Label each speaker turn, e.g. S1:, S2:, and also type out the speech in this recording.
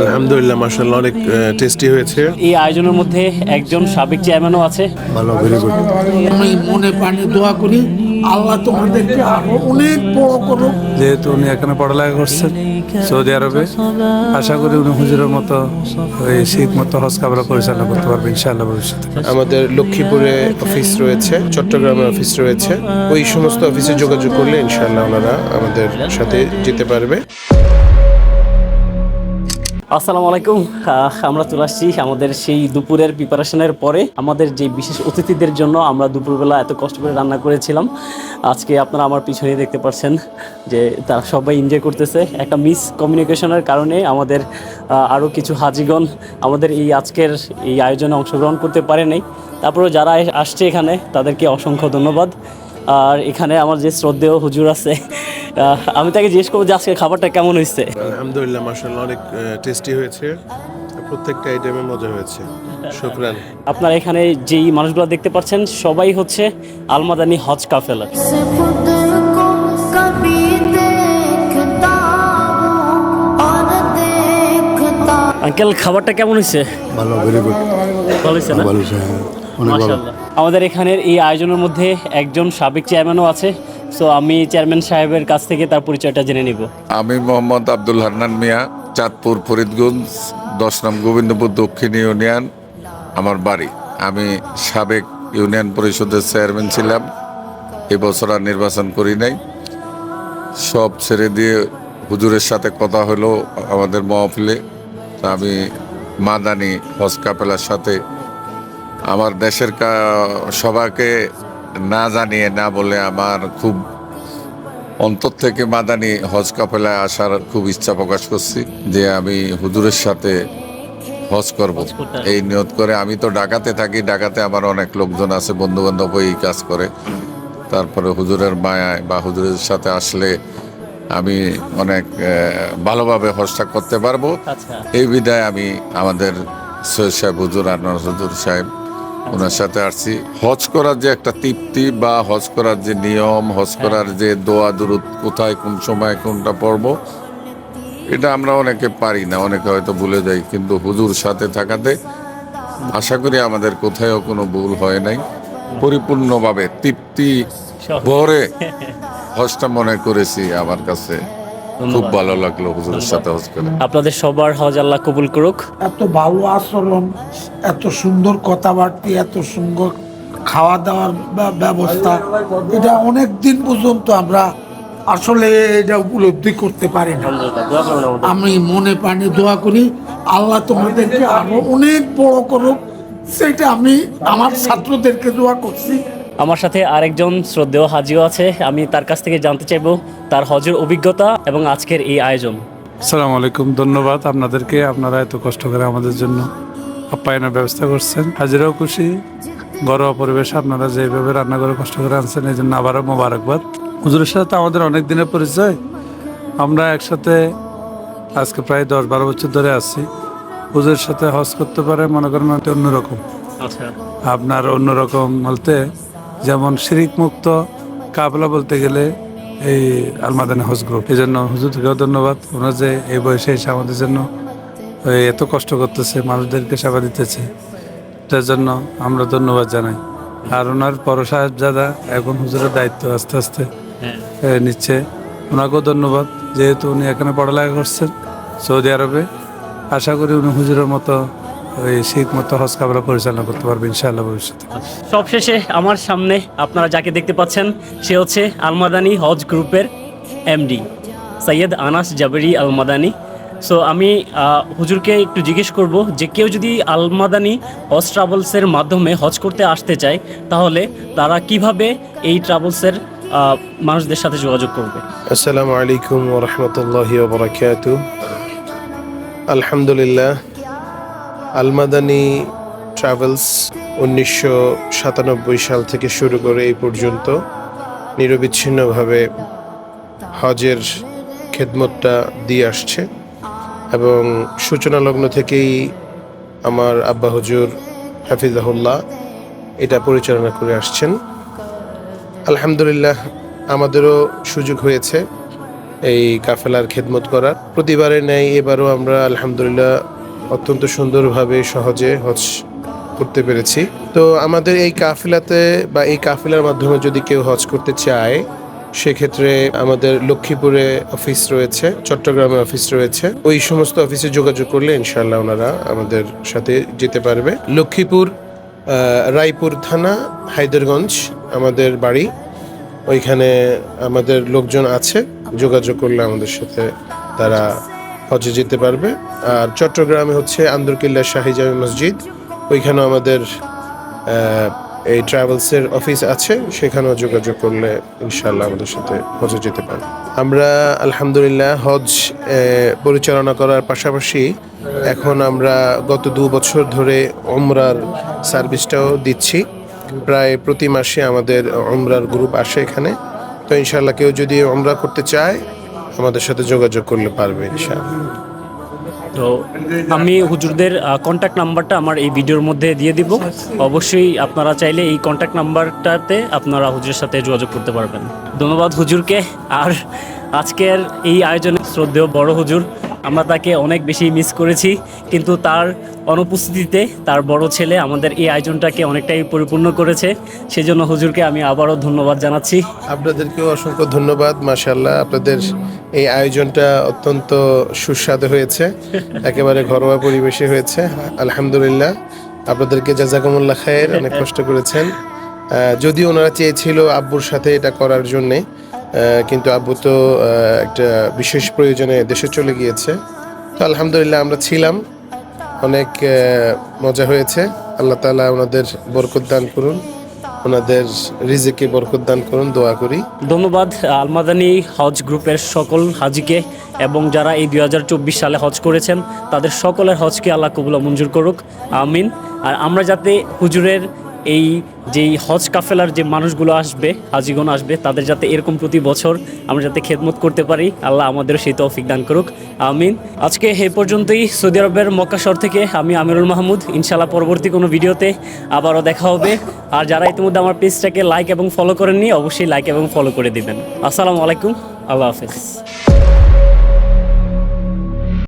S1: আলহামদুলিল্লাহ মাশাআল্লাহ অনেক টেস্টি হয়েছে।
S2: এই আয়োজনের মধ্যে একজন সাবেক চেয়ারম্যানও আছে।
S1: ভালো ভেরি গুড
S3: আমি মনে প্রাণে দোয়া করি আল্লাহ তোমাদেরকে আরও অনেক বড় করুক।
S4: যেহেতু উনি এখানে পড়ালেখা করছেন সৌদি আরবে আশা করি উনি হুজুরের মতো এই শীত মতো হজ কামরা পরিচালনা করতে পারবে ইনশাআল্লাহ ভবিষ্যতে।
S1: আমাদের লক্ষ্মীপুরে অফিস রয়েছে চট্টগ্রামে অফিস রয়েছে। ওই সমস্ত অফিসে যোগাযোগ করলে ইনশাআল্লাহ ওনারা আমাদের সাথে যেতে পারবে।
S2: আসসালামু আলাইকুম। আমরা চলে আসছি আমাদের সেই দুপুরের প্রিপারেশনের পরে। আমাদের যে বিশেষ অতিথিদের জন্য আমরা দুপুরবেলা এত কষ্ট করে রান্না করেছিলাম, আজকে আপনারা আমার পিছনে দেখতে পাচ্ছেন যে তারা সবাই এনজয় করতেছে। একটা মিস কমিউনিকেশনের কারণে আমাদের আরও কিছু হাজিগণ আমাদের এই আজকের এই আয়োজনে অংশগ্রহণ করতে পারে নাই। তারপরে যারা আসছে এখানে, তাদেরকে অসংখ্য ধন্যবাদ। আর এখানে আমার যে শ্রদ্ধেয় হুজুর আছে আমি তাকে জিজ্ঞেস করব যে আজকে খাবারটা কেমন হয়েছে।
S1: আলহামদুলিল্লাহ মাসাল্লাহ অনেক টেস্টি হয়েছে। প্রত্যেকটা আইটেমে মজা হয়েছে। শুক্রান।
S2: আপনার এখানে যেই মানুষগুলো দেখতে পাচ্ছেন সবাই হচ্ছে আলমাদানি হজ
S5: কাফেলার।
S2: আঙ্কেল খাবারটা কেমন হয়েছে?
S4: ভালো ভেরি গুড
S2: ভালো হয়েছে না?
S4: ভালো হয়েছে
S2: হ্যাঁ। আমাদের এখানের এই আয়োজনের মধ্যে একজন সাবেক চেয়ারম্যানও আছে সো আমি চেয়ারম্যান সাহেবের কাছ থেকে তার পরিচয়টা জেনে নিব।
S6: আমি মোহাম্মদ আব্দুল হান্নান মিয়া, চাঁদপুর ফরিদগঞ্জ, দশ নম গোবিন্দপুর দক্ষিণ ইউনিয়ন, আমার বাড়ি। আমি সাবেক ইউনিয়ন পরিষদের চেয়ারম্যান ছিলাম এবছর আর নির্বাচন করি নাই। সব ছেড়ে দিয়ে হুজুরের সাথে কথা হলো আমাদের মহফিলে। আমি মাদানি হজ কাপেলার সাথে আমার দেশের কা- সবাইকে না জানিয়ে না বলে আমার খুব অন্তর থেকে মাদানি হজ কাফেলায় আসার খুব ইচ্ছা প্রকাশ করছি যে আমি হুজুরের সাথে হজ করব। এই নিয়ত করে আমি তো ঢাকাতে থাকি ঢাকাতে আমার অনেক লোকজন আছে বন্ধু বান্ধব এই কাজ করে। তারপরে হুজুরের মায়ায় বা হুজুরের সাথে আসলে আমি অনেক ভালোভাবে হজটা করতে পারব।
S2: আচ্ছা।
S6: এই বিদায় আমি আমাদের সৈয়দ সাহেব হুজুর আনোয়ার হুজুর সাহেব ওনার সাথে আসছি। হজ করার যে একটা তৃপ্তি বা হজ করার যে নিয়ম হজ করার যে দোয়া দুরুদ কোথায় কোন সময় কোনটা পড়ব এটা আমরা অনেকে পারি না অনেকে হয়তো ভুলে যাই কিন্তু হুজুর সাথে থাকাতে আশা করি আমাদের কোথাও কোনো ভুল হয় নাই। পরিপূর্ণভাবে তৃপ্তি ভরে হজটা মনে করেছি আমার কাছে। খুব ভালো লাগল হুজুরের সাথে হজ করে।
S2: আপনাদের সবার হজ আল্লাহ কবুল করুক।
S3: এত ভালো আচরণ এত সুন্দর কথাবার্তা এত সুন্দর খাওয়া দাওয়ার ব্যা- ব্যবস্থা এটা অনেক দিন পর্যন্ত আমরা আসলে এটা উপলব্ধি করতে পারি না। আমি মনে প্রাণে দোয়া করি আল্লাহ তোমাদেরকে আরও অনেক বড় করুক সেটা আমি আমার ছাত্রদেরকে দোয়া করছি।
S2: আমার সাথে আরেকজন শ্রদ্ধেয় হাজিও আছে। আমি তার কাছ থেকে জানতে চাইব তার হজের অভিজ্ঞতা এবং আজকের এই আয়োজন।
S4: আসসালামু আলাইকুম ধন্যবাদ আপনাদেরকে। আপনারা এত কষ্ট করে আমাদের জন্য আপ্যায়নের ব্যবস্থা করছেন। হাজিরাও খুশি ঘরোয়া পরিবেশে আপনারা যেভাবে রান্না করে কষ্ট করে আনছেন এই জন্য আবারও মোবারকবাদ। হুজুরের সাথে তো আমাদের অনেক দিনের পরিচয়। আমরা একসাথে আজকে প্রায় দশ বারো বছর ধরে আছি। হুজুরের সাথে হজ করতে পারে মনে করেন অন্যরকম।
S2: আচ্ছা।
S4: আপনার অন্যরকম বলতে যেমন শিরিক মুক্ত কাবলা বলতে গেলে এই আলমাদানি হজ গ্রুপ এই জন্য হুজুরকেও ধন্যবাদ। ওনার যে এই বয়সে এসে আমাদের জন্য এত কষ্ট করতেছে মানুষদেরকে সেবা দিতেছে এটার জন্য আমরা ধন্যবাদ জানাই। আর ওনার বড় সাহেব দাদা এখন হুজুরের দায়িত্ব আস্তে আস্তে
S2: হ্যাঁ।
S4: নিচ্ছে। ওনাকেও ধন্যবাদ যেহেতু উনি এখানে পড়ালেখা করছেন সৌদি আরবে। আশা করি উনি হুজুরের মতো ওই শীত মতো হজ কাবরা পরিচালনা করতে পারবে ইনশাআল্লাহ ভবিষ্যতে।
S2: সবশেষে আমার সামনে আপনারা যাকে দেখতে পাচ্ছেন সে হচ্ছে আলমাদানি হজ গ্রুপের এমডি সৈয়দ আনাস জাবেরি আলমাদানি। সো আমি হুজুরকে একটু জিজ্ঞেস করব যে কেউ যদি আলমাদানি হজ ট্রাভেলসের মাধ্যমে হজ করতে আসতে চায় তাহলে তারা কীভাবে এই ট্রাভেলসের আহ, মানুষদের সাথে যোগাযোগ করবে?
S1: আসসালামু আলাইকুম ওরহমতুল্লাহি ওবরাকাত আলহামদুলিল্লাহ আলমাদানি ট্রাভেলস উনিশশো সাতানব্বই সাল থেকে শুরু করে এই পর্যন্ত নিরবিচ্ছিন্নভাবে হজের খেদমতটা দিয়ে আসছে এবং সূচনা লগ্ন থেকেই আমার আব্বা হুজুর হাফিজাহুল্লাহ এটা পরিচালনা করে আসছেন। আলহামদুলিল্লাহ আমাদেরও সুযোগ হয়েছে এই কাফেলার খেদমত করার। প্রতিবারে নেই এবারও আমরা আলহামদুলিল্লাহ অত্যন্ত সুন্দরভাবে সহজে হজ করতে পেরেছি। তো আমাদের এই কাফিলাতে বা এই কাফিলার মাধ্যমে যদি কেউ হজ করতে চায়, সেক্ষেত্রে আমাদের লক্ষ্মীপুরে অফিস রয়েছে, চট্টগ্রামে অফিস রয়েছে। ওই সমস্ত অফিসে যোগাযোগ করলে ইনশাল্লাহ ওনারা আমাদের সাথে যেতে পারবে। লক্ষ্মীপুর রায়পুর থানা, হায়দরগঞ্জ, আমাদের বাড়ি। ওইখানে আমাদের লোকজন আছে, যোগাযোগ করলে আমাদের সাথে তারা হজে যেতে পারবে। আর চট্টগ্রামে হচ্ছে আন্দরকিল্লা শাহি জামি মসজিদ। ওইখানেও আমাদের এই ট্রাভেলসের অফিস আছে। সেখানেও যোগাযোগ করলে ইনশাল্লাহ আমাদের সাথে হজে যেতে পারবে। আমরা আলহামদুলিল্লাহ হজ পরিচালনা করার পাশাপাশি এখন আমরা গত দু বছর ধরে ওমরার সার্ভিসটাও দিচ্ছি। প্রায় প্রতি মাসে আমাদের ওমরার গ্রুপ আসে এখানে। তো ইনশাল্লাহ কেউ যদি ওমরা করতে চায় আমাদের সাথে যোগাযোগ করলে পারবে, ইনশাআল্লাহ।
S2: তো আমি হুজুরদের কন্ট্যাক্ট নাম্বারটা আমার এই ভিডিওর মধ্যে দিয়ে দিব। অবশ্যই আপনারা চাইলে এই কন্ট্যাক্ট নাম্বারটাতে আপনারা হুজুরের সাথে যোগাযোগ করতে পারবেন। ধন্যবাদ হুজুরকে। আর আজকের এই আয়োজনে শ্রদ্ধেয় বড় হুজুর আমরা তাকে অনেক বেশি মিস করেছি, কিন্তু তার অনুপস্থিতিতে তার বড় ছেলে আমাদের এই আয়োজনটাকে অনেকটাই পরিপূর্ণ করেছে। সেজন্য হুজুরকে আমি আবারও ধন্যবাদ জানাচ্ছি।
S1: আপনাদেরকেও অসংখ্য ধন্যবাদ মাশাল্লাহ আপনাদের এই আয়োজনটা অত্যন্ত সুস্বাদু হয়েছে, একেবারে ঘরোয়া পরিবেশে হয়েছে, আলহামদুলিল্লাহ। আপনাদেরকে জাজাকুমুল্লাহ খায়ের, অনেক কষ্ট করেছেন। যদিও ওনারা চেয়েছিল আব্বুর সাথে এটা করার জন্যে কিন্তু আব্বু তো একটা বিশেষ প্রয়োজনে দেশে চলে গিয়েছে। তো আলহামদুলিল্লাহ আমরা ছিলাম। অনেক মজা হয়েছে। আল্লাহ তালা ওনাদের বরকত দান করুন। ওনাদের রিজিকে বরকত দান করুন, দোয়া করি।
S2: ধন্যবাদ, আলমাদানি হজ গ্রুপের সকল হাজিকে এবং যারা এই দুই হাজার চব্বিশ সালে হজ করেছেন, তাদের সকলের হজকে আল্লাহ কবুলা মঞ্জুর করুক। আমিন। আর আমরা যাতে হুজুরের এই যেই হজ কাফেলার যে মানুষগুলো আসবে, হাজিগণ আসবে, তাদের যাতে এরকম প্রতি বছর আমরা যাতে খেদমত করতে পারি, আল্লাহ আমাদের সেই তৌফিক দান করুক। আমিন। আজকে এই পর্যন্তই। সৌদি আরবের মক্কা শহর থেকে আমি আমিরুল মাহমুদ। ইনশাল্লাহ পরবর্তী কোনো ভিডিওতে আবারও দেখা হবে। আর যারা ইতিমধ্যে আমার পেজটাকে লাইক এবং ফলো করেননি, অবশ্যই লাইক এবং ফলো করে দিবেন। আসসালামু আলাইকুম। আল্লাহ হাফেজ।